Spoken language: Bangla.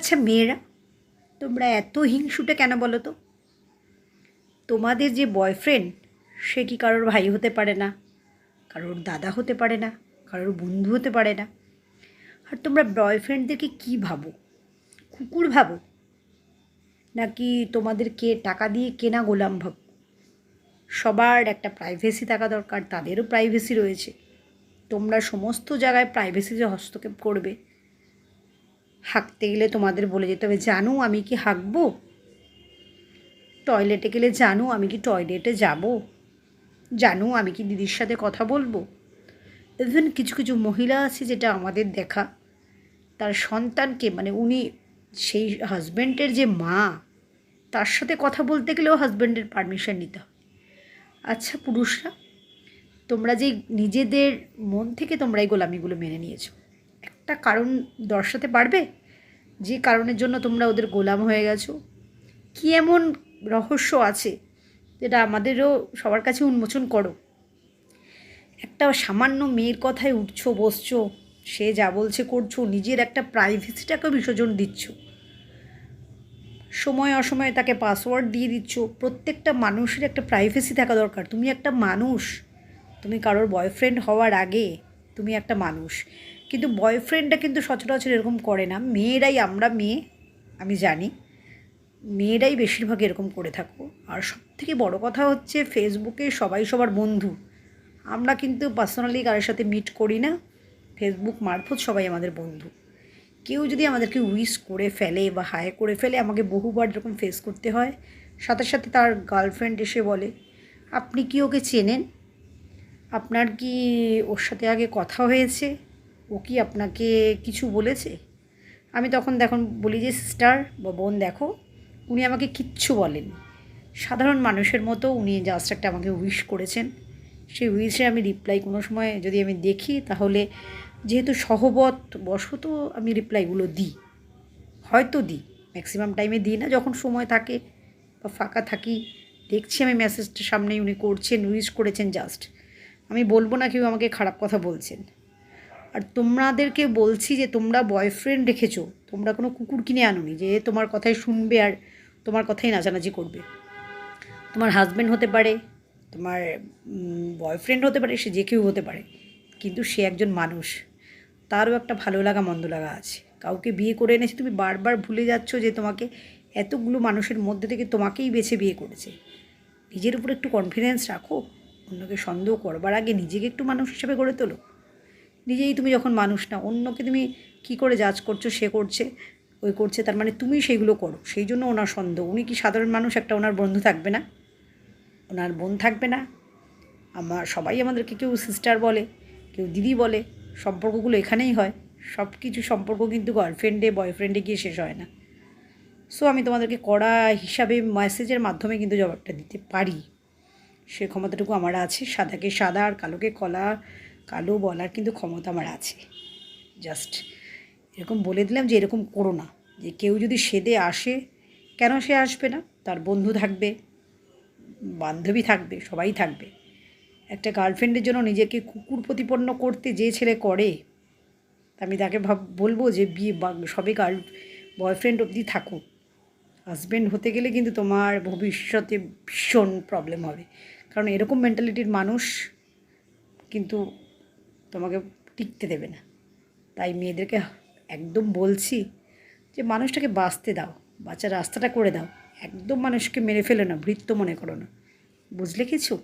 আচ্ছা মেয়েরা, তোমরা এত হিংসুটে কেন বলো তো? তোমাদের যে বয়ফ্রেন্ড সে কি কারোর ভাই হতে পারে না? কারোর দাদা হতে পারে না? কারোর বন্ধু হতে পারে না? আর তোমরা বয়ফ্রেন্ডদেরকে কী ভাবো? কুকুর ভাবো? নাকি তোমাদেরকে টাকা দিয়ে কেনা গোলাম ভাব? সবার একটা প্রাইভেসি থাকা দরকার, তাদেরও প্রাইভেসি রয়েছে। তোমরা সমস্ত জায়গায় প্রাইভেসি যে হস্তক্ষেপ করবে হাঁকতে গেলে তোমাদের বলে যেতে হবে, জানো আমি কি হাঁকবো? টয়লেটে গেলে, জানো আমি কি টয়লেটে যাব? জানো আমি কি দিদির সাথে কথা বলব? ইভেন কিছু কিছু মহিলা আছে যেটা আমাদের দেখা, তার সন্তানকে মানে উনি সেই হাজব্যান্ডের যে মা, তার সাথে কথা বলতে গেলেও হাজব্যান্ডের পারমিশন নিতে হয়। আচ্ছা পুরুষরা, তোমরা যে নিজেদের মন থেকে তোমরা এই গোলামিগুলো মেনে নিয়েছো, একটা কারণ দর্শাতে পারবে? যে কারণের জন্য তোমরা ওদের গোলাম হয়ে গেছো? কী এমন রহস্য আছে যেটা আমাদেরও সবার কাছে উন্মোচন করো? একটা সামান্য মেয়ের কথায় উঠছো, বসছো, সে যা বলছে করছ, নিজের একটা প্রাইভেসিটাকে বিসর্জন দিচ্ছ। সময় অসময়ে তাকে পাসওয়ার্ড দিয়ে দিচ্ছ। প্রত্যেকটা মানুষের একটা প্রাইভেসি থাকা দরকার। তুমি একটা মানুষ। তুমি কারোর বয়ফ্রেন্ড হওয়ার আগে তুমি একটা মানুষ। কিন্তু বয়ফ্রেন্ডটা কিন্তু সচরাচর এরকম করে না। মেয়েরাই আমরা মেয়ে, আমি জানি। মেয়েরাই বেশিরভাগ এরকম করে থাকো। আর সব থেকে বড়ো কথা হচ্ছে ফেসবুকে সবাই সবার বন্ধু। আমরা কিন্তু পার্সোনালি কারোর সাথে মিট করি না। ফেসবুক মারফত সবাই আমাদের বন্ধু। কেউ যদি আমাদেরকে উইশ করে ফেলে বা হাই করে ফেলে, আমাকে বহুবার এরকম ফেস করতে হয়। সাথে সাথে তার গার্লফ্রেন্ড এসে বলে, আপনি কি ওকে চেনেন? আপনার কি ওর সাথে আগে কথা হয়েছে? ও কি আপনাকে কিছু বলেছে? আমি তখন দেখুন বলি যে, সিস্টার বা বোন দেখো, উনি আমাকে কিচ্ছু বলেন সাধারণ মানুষের মতো উনি জাস্ট একটা আমাকে উইশ করেছেন। সেই উইশে আমি রিপ্লাই কোনো সময় যদি আমি দেখি, তাহলে যেহেতু সহবত বশত আমি রিপ্লাইগুলো দিই। হয়তো দিই ম্যাক্সিমাম টাইমে দিই না, যখন সময় থাকে বা ফাঁকা থাকি। দেখছি আমি মেসেজটা সামনেই উনি করছেন উইশ করেছেন জাস্ট আমি বলব না কেউ আমাকে খারাপ কথা বলছেন। আর তোমাদেরকে বলছি যে তোমরা বয়ফ্রেন্ড রেখেছো, তোমরা কোনো কুকুর কিনে আনোনি, যে তোমার কথাই শুনবে আর তোমার কথাই নাচানাচি করবে। তোমার হাজব্যান্ড হতে পারে, তোমার বয়ফ্রেন্ড হতে পারে, সে যে কেউ হতে পারে, কিন্তু সে একজন মানুষ। তারও একটা ভালো লাগা, মন্দ লাগা আছে। কাউকে বিয়ে করে এনেছে, তুমি বারবার ভুলে যাচ্ছ যে তোমাকে এতগুলো মানুষের মধ্যে থেকে তোমাকেই বেছে বিয়ে করেছে। নিজের উপর একটু কনফিডেন্স রাখো, অন্যকে সন্দেহ করবার আগে নিজেকে একটু মানুষ হিসেবে গড়ে তোলো। নিজেই তুমি যখন মানুষ না, অন্যকে তুমি কি করে জাজ করছ, সে করছে, ওই করছে, তার মানে তুমি সেইগুলো করো। সেই জন্য ওনার সন্দেহ। উনি কি সাধারণ মানুষ? একটা ওনার বন্ধু থাকবে না? ওনার বোন থাকবে না? আমার সবাই আমাদেরকে কেউ সিস্টার বলে, কেউ দিদি বলে, সম্পর্কগুলো এখানেই হয়। সব কিছু সম্পর্ক কিন্তু গার্লফ্রেন্ডে বয়ফ্রেন্ডে গিয়ে শেষ হয় না। সো আমি তোমাদেরকে কড়া হিসাবে মেসেজের মাধ্যমে কিন্তু জবাবটা দিতে পারি। সে ক্ষমতাটুকু আমার আছে। সাদাকে সাদা আর কালোকে কলা। কালো বলার কিন্তু ক্ষমতা আমার আছে। জাস্ট এরকম বলে দিলাম যে এরকম করো না। যে কেউ যদি সেদে আসে, কেন সে আসবে না? তার বন্ধু থাকবে, বান্ধবী থাকবে, সবাই থাকবে। একটা গার্লফ্রেন্ডের জন্য নিজেকে কুকুর প্রতিপন্ন করতে যে ছেলে করে, আমি তাকে ভাব, বলব যে বিয়ে সবে গার্ল বয়ফ্রেন্ড অবধি থাকুক হাজব্যান্ড হতে গেলে কিন্তু তোমার ভবিষ্যতে ভীষণ প্রবলেম হবে। কারণ এরকম মেন্টালিটির মানুষ কিন্তু তোমাকে টিকতে দেবে না। তাই মেয়েদেরকে একদম বলছি যে মানুষটাকে বাঁচতে দাও, বাঁচার রাস্তাটা করে দাও। একদম মানুষকে মেরে ফেলো না, বৃত্ত মনে করো না। বুঝলে কিছু?